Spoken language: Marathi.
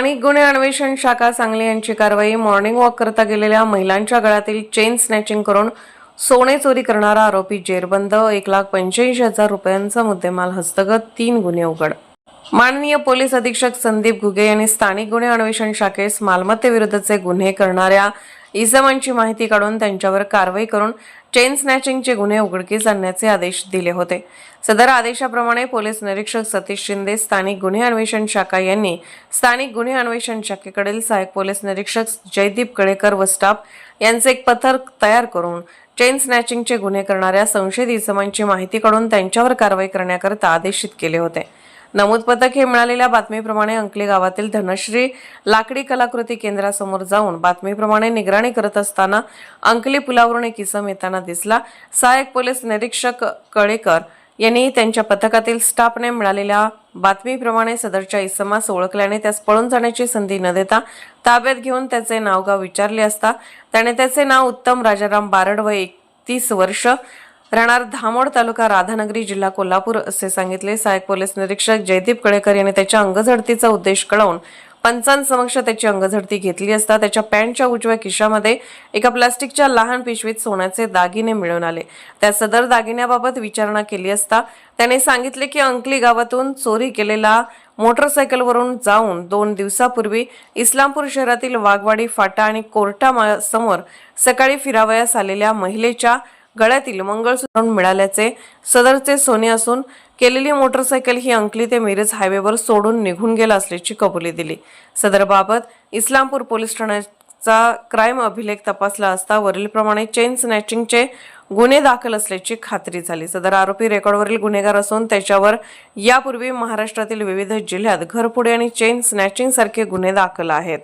स्थानिक गुन्हे अन्वेषण शाखा सांगली यांची कारवाई. मॉर्निंग वॉक करता गेलेल्या महिलांच्या गळ्यातील चेन स्नॅचिंग करून सोने चोरी करणारा आरोपी जेरबंद. एक लाख पंच्याऐंशी हजार रुपयांचा मुद्देमाल हस्तगत. तीन गुन्हे उघड. माननीय पोलीस अधीक्षक संदीप घुगे यांनी स्थानिक गुन्हे अन्वेषण शाखेस मालमत्तेविरुद्धचे गुन्हे करणाऱ्या इसमांची माहिती काढून त्यांच्यावर कारवाई करून चेन स्नॅचिंगचे गुन्हे उघडकीस आणण्याचे आदेश दिले होते. सदर आदेशाप्रमाणे पोलीस निरीक्षक सतीश शिंदे स्थानिक गुन्हे अन्वेषण शाखा यांनी स्थानिक गुन्हे अन्वेषण शाखेकडील सहाय्यक पोलीस निरीक्षक जयदीप कळेकर व स्टाफ यांचे एक पथक तयार करून चेन स्नॅचिंगचे गुन्हे करणाऱ्या संशयित इसमांची माहिती काढून त्यांच्यावर कारवाई करण्याकरता आदेशित केले होते. नमूद पथक हे मिळालेल्या बातमीप्रमाणे अंकली गावातील धनश्री लाकडी कलाकृती केंद्रासमोर जाऊन बातमीप्रमाणे निगराणी करत असताना अंकली पुलावरून एक इसम येताना दिसला. सहाय्यक पोलीस निरीक्षक कळेकर यांनी त्यांच्या पथकातील स्टाफने मिळालेल्या बातमीप्रमाणे सदरच्या इसमास ओळखल्याने त्यास पळून जाण्याची संधी न देता ताब्यात घेऊन त्याचे नावगाव विचारले असता. त्याने त्याचे नाव उत्तम राजाराम बारड व एकतीस वर्ष राहणार धामोड तालुका राधानगरी जिल्हा कोल्हापूर असे सांगितले सहाय्यक पोलीस निरीक्षक जयदीप कळेकर यांनी त्याच्या अंगझडतीचा उद्देश कळवून पंचांसमक्ष त्याची अंगझडती घेतली असता त्याच्या पॅन्टच्या उजव्या खिशामध्ये एका प्लास्टिकच्या लहान पिशवीत सोन्याचे दागिने मिळून आले. त्या सदर दागिन्याबाबत विचारणा केली असता त्याने सांगितले की अंकली गावातून चोरी केलेला मोटरसायकलवरून जाऊन दोन दिवसापूर्वी इस्लामपूर शहरातील वाघवाडी फाटा आणि कोर्टा समोर सकाळी फिरावयास आलेल्या महिलेच्या गळ्यातील मंगळसूत्र मिळाल्याचे सदरचे सोने असून केलेली मोटरसायकल ही अंकली ते मिरज हायवेवर सोडून निघून गेला असल्याची कबुली दिली. सदरबाबत इस्लामपूर पोलीस ठाण्याचा क्राईम अभिलेख तपासला असता वरीलप्रमाणे चेन स्नॅचिंगचे गुन्हे दाखल असल्याची खात्री झाली. सदर आरोपी रेकॉर्डवरील गुन्हेगार असून त्याच्यावर यापूर्वी महाराष्ट्रातील विविध जिल्ह्यात घरपुडे आणि चेन स्नॅचिंग सारखे गुन्हे दाखल आहेत.